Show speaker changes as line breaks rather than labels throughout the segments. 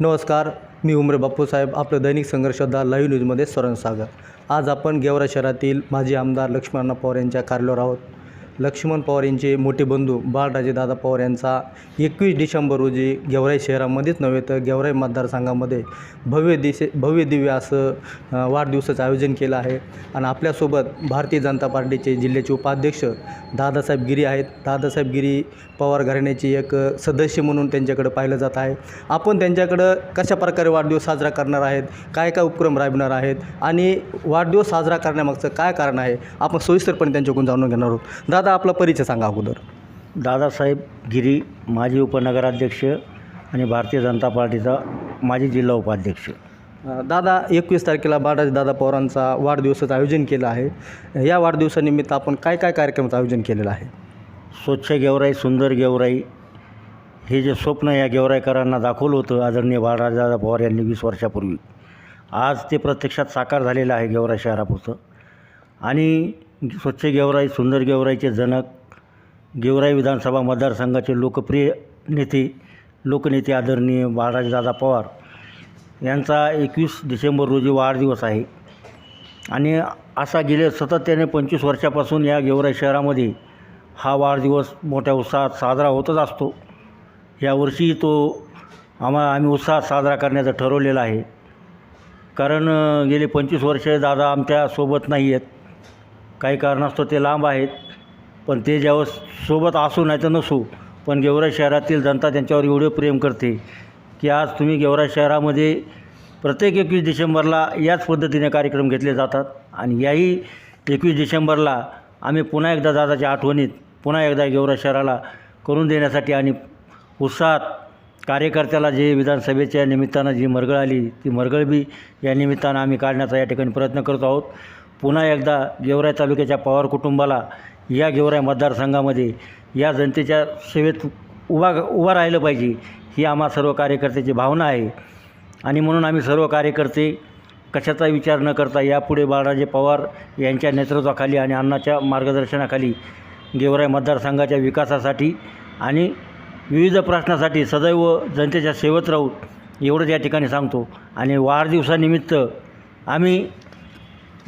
नमस्कार मी उमरे बाप्पूसाहेब आपलं दैनिक संघर्षदा लाईव्ह न्यूजमध्ये स्वरण सागर. आज आपण गेवरा शहरातील माजी आमदार लक्ष्मण पवार यांच्या कार्यालयावर आहोत. लक्ष्मण पवार यांचे मोठे बंधू बाळराजेदादा पवार यांचा एकवीस डिसेंबर रोजी गेवराई शहरामध्येच नव्हे तर गेवराई मतदारसंघामध्ये भव्य दिशे भव्य दिव्य असं वाढदिवसाचं आयोजन केलं आहे. आणि आपल्यासोबत भारतीय जनता पार्टीचे जिल्ह्याचे उपाध्यक्ष दादासाहेब गिरी आहेत. दादासाहेब गिरी पवार घराण्याचे एक सदस्य म्हणून त्यांच्याकडे पाहिलं जात आहे. आपण त्यांच्याकडं कशा प्रकारे वाढदिवस साजरा करणार आहेत? काय काय उपक्रम राबणार आहेत? आणि वाढदिवस साजरा करण्यामागचं काय कारण आहे? आपण सोयीस्करपणे त्यांच्याकडून जाणून घेणार आहोत. दादा आपला परिचय सांगा अगोदर.
दादासाहेब गिरी माजी उपनगराध्यक्ष आणि भारतीय जनता पार्टीचा माजी जिल्हा उपाध्यक्ष.
दादा एकवीस तारखेला बाळाजी दादा पवारांचा वाढदिवसाचं आयोजन केलं आहे. या वाढदिवसानिमित्त आपण काय काय कार्यक्रमाचं आयोजन केलेलं आहे?
स्वच्छ गेवराई सुंदर गेवराई हे जे स्वप्न या गेवराईकरांना दाखवलं होतं आदरणीय बाळराजदादा पवार यांनी वीस वर्षापूर्वी. आज ते प्रत्यक्षात साकार झालेलं आहे गेवराई शहरापुरतं. आणि स्वच्छ गेवराई सुंदर गेवराईचे जनक गेवराई विधानसभा मतदारसंघाचे लोकप्रिय नेते लोकनेते आदरणीय बाळाजीदादा पवार यांचा एकवीस डिसेंबर रोजी वाढदिवस आहे. आणि असा गेले सातत्याने पंचवीस वर्षापासून या गेवराई शहरामध्ये हा वाढदिवस मोठ्या उत्साहात साजरा होतच असतो. यावर्षी तो आम्हा आम्ही उत्साहात साजरा करण्याचं ठरवलेलं आहे. कारण गेले पंचवीस वर्ष दादा आमच्यासोबत नाही आहेत. काही कारणास्तव ते लांब आहेत पण ते ज्यावेळेस सोबत असू नाही तर नसू पण गेवराई शहरातील जनता त्यांच्यावर एवढं प्रेम करते की आज तुम्ही गेवराई शहरामध्ये प्रत्येक एकवीस डिसेंबरला याच पद्धतीने कार्यक्रम घेतले जातात आणि याही एकवीस डिसेंबरला आम्ही पुन्हा एकदा दादाच्या आठवणीत पुन्हा एकदा गेवराई शहराला करून देण्यासाठी आणि उत्साहात कार्यकर्त्याला जे विधानसभेच्या निमित्तानं जी मरगळ आली ती मरगळ बी या निमित्तानं आम्ही काढण्याचा या ठिकाणी प्रयत्न करत आहोत. पुन्हा एकदा गेवराई तालुक्याच्या पवार कुटुंबाला या गेवराई मतदारसंघामध्ये या जनतेच्या सेवेत उभा उभा राहिलं पाहिजे ही आम्हा सर्व कार्यकर्त्याची भावना आहे. आणि म्हणून आम्ही सर्व कार्यकर्ते कशाचा विचार न करता यापुढे बाळराजे पवार यांच्या नेतृत्वाखाली आणि अण्णाच्या मार्गदर्शनाखाली गेवराई मतदारसंघाच्या विकासासाठी आणि विविध प्रश्नासाठी सदैव जनतेच्या सेवेत राहू एवढंच या ठिकाणी सांगतो. आणि वाढदिवसानिमित्त आम्ही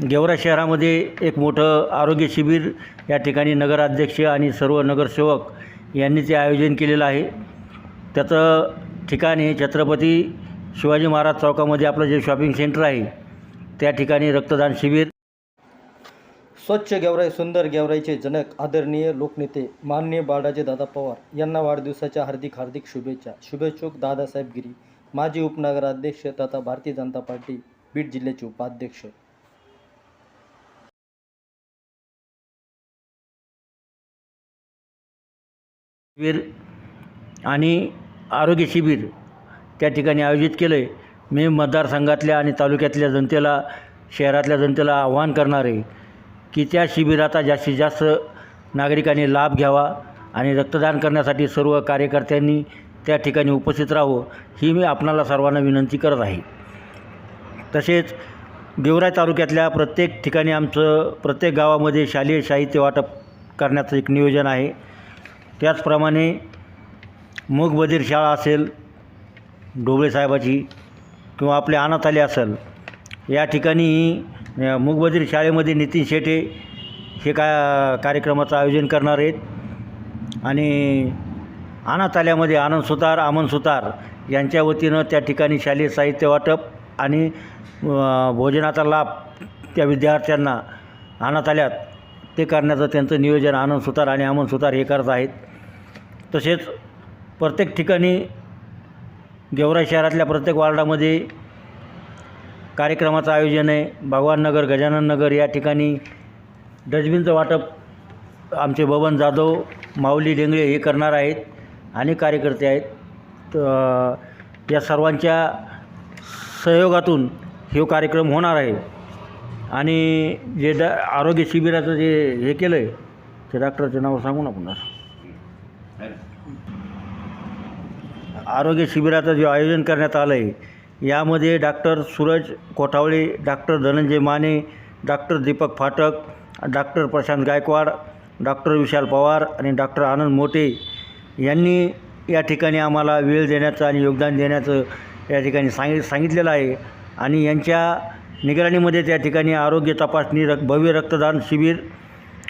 गेवरा शहरामध्ये एक मोठं आरोग्य शिबिर या ठिकाणी नगराध्यक्ष आणि सर्व नगरसेवक यांनी ते आयोजन केलेलं आहे. त्याचं ठिकाण हे छत्रपती शिवाजी महाराज चौकामध्ये आपलं जे शॉपिंग सेंटर आहे त्या ठिकाणी रक्तदान शिबिर.
स्वच्छ गेवराई सुंदर गेवराईचे जनक आदरणीय लोकनेते माननीय बाळाजी दादा पवार यांना वाढदिवसाच्या हार्दिक हार्दिक शुभेच्छा. शुभेच्छुक दादासाहेब गिरी माजी उपनगराध्यक्ष तथा भारतीय जनता पार्टी बीड जिल्ह्याचे उपाध्यक्ष.
शिबिर आणि आरोग्य शिबिर त्या ठिकाणी आयोजित केलं आहे मी मतदारसंघातल्या आणि तालुक्यातल्या जनतेला शहरातल्या जनतेला आव्हान करणार आहे की त्या शिबिराचा जास्तीत जास्त नागरिकांनी लाभ घ्यावा आणि रक्तदान करण्यासाठी सर्व कार्यकर्त्यांनी त्या ठिकाणी उपस्थित राहावं ही मी आपणाला सर्वांना विनंती करत आहे. तसेच गेवराई तालुक्यातल्या प्रत्येक ठिकाणी आमचं प्रत्येक गावामध्ये शालेय साहित्य वाटप करण्याचं एक नियोजन आहे. त्याचप्रमाणे मूगबधीर शाळा असेल ढोबळे साहेबाची किंवा आपले अनाथालय असेल या ठिकाणी अ, शाळेमध्ये नितीन शेटे हे का कार्यक्रमाचं आयोजन करणार आहेत. आणि अनाथाल्यामध्ये आनंद सुतार आमन सुतार यांच्या वतीनं त्या ठिकाणी शालेय साहित्य वाटप आणि भोजनाचा लाभ त्या विद्यार्थ्यांना अनाथाल्यात ते करण्याचं त्यांचं नियोजन आनंद सुतार आणि अमन सुतार हे करत आहेत. तसेच प्रत्येक ठिकाणी गेवराई शहरातल्या प्रत्येक वार्डामध्ये कार्यक्रमाचं आयोजन आहे. भगवान नगर गजानन नगर या ठिकाणी डस्टबिनचं वाटप आमचे बबन जाधव माऊली डेंगळे हे करणार आहेत आणि कार्यकर्ते आहेत. तर या सर्वांच्या सहयोगातून हे कार्यक्रम होणार आहे. आणि जे ड आरोग्य शिबिराचं जे हे केलं आहे ते डॉक्टरचं नाव सांगू ना पुन्हा. आरोग्य शिबिराचं जे आयोजन करण्यात आलं आहे यामध्ये doctor Suraj Kothawale doctor Dhananjay Mane doctor Deepak Phatak doctor Prashant Gaikwad doctor Vishal Pawar आणि डॉक्टर आनंद मोटे यांनी या ठिकाणी आम्हाला वेळ देण्याचं आणि योगदान देण्याचं या ठिकाणी सांगि सांगितलेलं आहे. आणि यांच्या निगराणीमध्ये त्या ठिकाणी आरोग्य तपासणी रक् भव्य रक्तदान शिबिर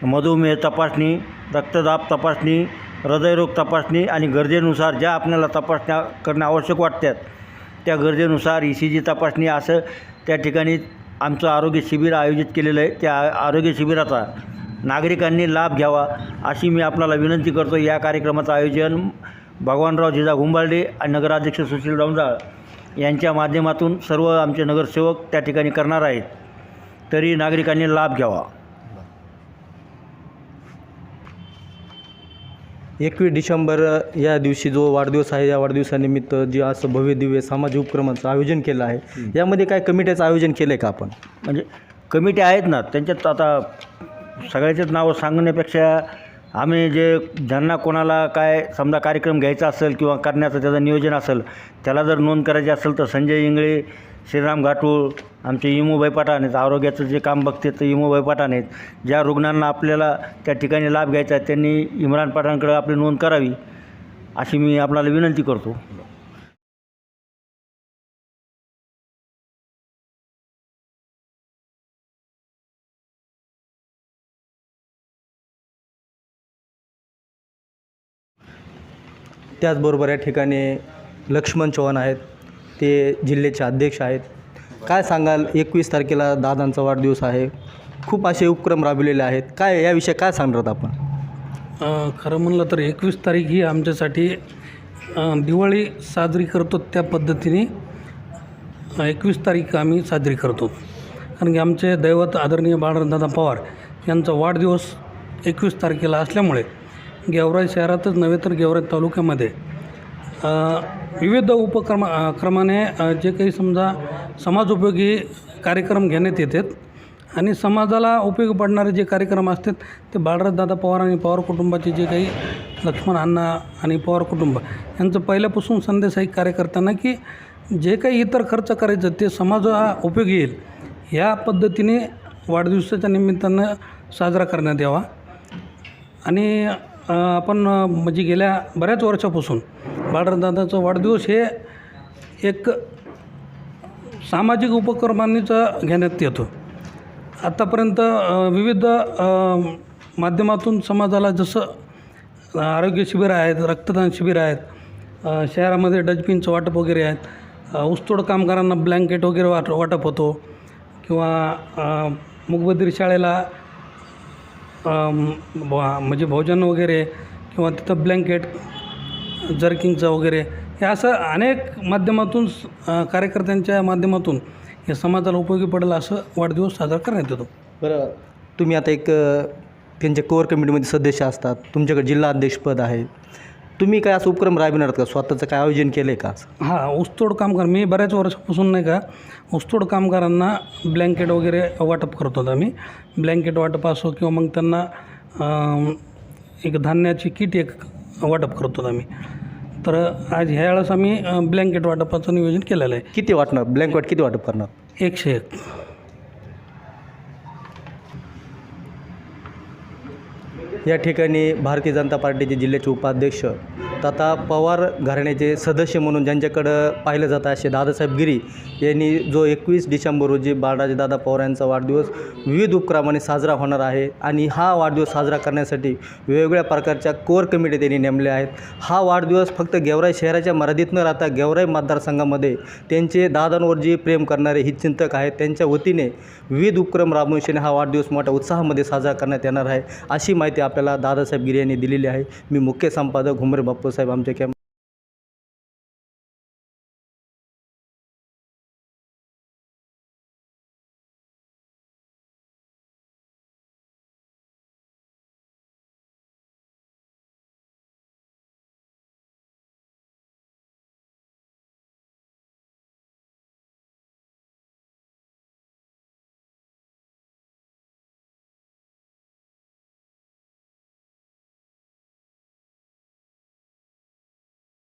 मधुमेह तपासणी रक्तदाब तपासणी हृदयरोग तपासणी आणि गरजेनुसार ज्या आपल्याला तपासण्या करणं आवश्यक वाटतात त्या गरजेनुसार ई सी जी तपासणी असं त्या ठिकाणी आमचं आरोग्य शिबिर आयोजित केलेलं आहे. त्या आरोग्य शिबिराचा नागरिकांनी लाभ घ्यावा अशी मी आपल्याला विनंती करतो. या कार्यक्रमाचं आयोजन भगवानराव जिजा गुंबार्डे आणि नगराध्यक्ष सुशील डोंजाळ यांच्या माध्यमातून सर्व आमचे नगरसेवक त्या ठिकाणी करणार आहेत. तरी नागरिकांनी लाभ घ्यावा.
एकवीस डिसेंबर या दिवशी जो वाढदिवस आहे या वाढदिवसानिमित्त जे असं भव्य दिव्य सामाजिक उपक्रमाचं आयोजन केलं आहे यामध्ये काय कमिट्याचं आयोजन केलं आहे का आपण?
म्हणजे कमिटी आहेत ना त्यांच्यात आता सगळ्याचेच नावं सांगण्यापेक्षा आम्ही जे ज्यांना कोणाला काय समजा कार्यक्रम घ्यायचा असेल किंवा करण्याचं त्याचं नियोजन असेल त्याला जर नोंद करायची असेल तर संजय इंगळे श्रीराम घाटूळ आमचे इमूबाई पठाण आहेत आरोग्याचं जे काम बघते ते इमूबाई पठाण आहेत. ज्या रुग्णांना आपल्याला त्या ठिकाणी लाभ घ्यायचा आहे त्यांनी इम्रान पठाणकडे आपली नोंद करावी अशी मी आपल्याला विनंती करतो.
त्याचबरोबर या ठिकाणी लक्ष्मण चव्हाण आहेत. ते जिल्ह्याचे अध्यक्ष आहेत. काय सांगाल? एकवीस तारखेला दादांचा वाढदिवस आहे. खूप असे उपक्रम राबविलेले आहेत. काय याविषयी काय सांगणार आपण?
खरं म्हणलं तर एकवीस तारीख ही आमच्यासाठी दिवाळी साजरी करतो त्या पद्धतीने एकवीस तारीख आम्ही साजरी करतो. कारण की आमचे दैवत आदरणीय बाळदादा पवार यांचा वाढदिवस एकवीस तारखेला असल्यामुळे गेवराई शहरातच नव्हे तर गेवराई तालुक्यामध्ये विविध उपक्रमा क्रमाने जे काही समजा समाजोपयोगी कार्यक्रम घेण्यात येतात आणि समाजाला उपयोगी पडणारे जे कार्यक्रम असतात ते बाळराजदादा पवार आणि पवार कुटुंबाचे जे काही लक्ष्मण अण्णा आणि पवार कुटुंब यांचं पहिल्यापासून संदेश आहे कार्यकर्त्यांना की जे काही इतर खर्च करायचं ते समाजा उपयोगी येईल. या पद्धतीने वाढदिवसाच्या निमित्तानं साजरा करण्यात यावा. आणि आपण म्हणजे गेल्या बऱ्याच वर्षापासून बाळरदादाचा वाढदिवस हे एक सामाजिक उपक्रमांनीच घेण्यात येतो. आत्तापर्यंत विविध माध्यमातून समाजाला जसं आरोग्य शिबिरं आहेत रक्तदान शिबिरं आहेत शहरामध्ये डस्टबिनचं वाटप वगैरे आहेत ऊसतोड कामगारांना ब्लँकेट वगैरे वाट वाटप होतो किंवा अ, शाळेला म्हणजे भोजन वगैरे किंवा तिथं ब्लँकेट जर्किंगचं वगैरे हे असं अनेक माध्यमातून कार्यकर्त्यांच्या माध्यमातून हे समाजाला उपयोगी पडेल असं वाढदिवस साजरा करण्यात येतो.
बरं तुम्ही आता एक त्यांच्या कोअर कमिटीमध्ये सदस्य असतात. तुमच्याकडे जिल्हा अध्यक्षपद आहे. तुम्ही काय असं उपक्रम राबविणार का? स्वतःचं काय आयोजन केलं आहे का?
हां ऊसतोड कामगार. मी बऱ्याच वर्षापासून नाही का ऊसतोड कामगारांना ब्लँकेट वगैरे वाटप करतो आम्ही. ब्लँकेट वाटप असो किंवा मग त्यांना एक धान्याची किट एक वाटप करतो आम्ही. तर आज ह्या वेळेस आम्ही ब्लँकेट वाटपाचं नियोजन केलेलं आहे.
किती वाटणार? ब्लँकवाट किती वाटप करणार?
एकशे एक.
या ठिकाणी भारतीय जनता पार्टीचे जिल्ह्याचे उपाध्यक्ष तथा पवार घराण्याचे सदस्य म्हणून ज्यांच्याकडं पाहिलं जातं असे दादासाहेब गिरी यांनी जो एकवीस डिसेंबर रोजी बाळराजेदादा पवार यांचा वाढदिवस विविध उपक्रमाने साजरा होणार आहे आणि हा वाढदिवस साजरा करण्यासाठी वेगवेगळ्या प्रकारच्या कोर कमिटी त्यांनी नेमल्या आहेत. हा वाढदिवस फक्त गेवराई शहराच्या मर्यादित न राहता गेवराई मतदारसंघामध्ये त्यांचे दादांवर जे प्रेम करणारे हितचिंतक आहेत त्यांच्या वतीने विविध उपक्रम राबवून हा वाढदिवस मोठ्या उत्साहामध्ये साजरा करण्यात येणार आहे अशी माहिती आपल्याला दादासाहेब गिरी यांनी दिलेली आहे. मी मुख्य संपादक घुमरे बापूसाहेब आमच्या कॅम्प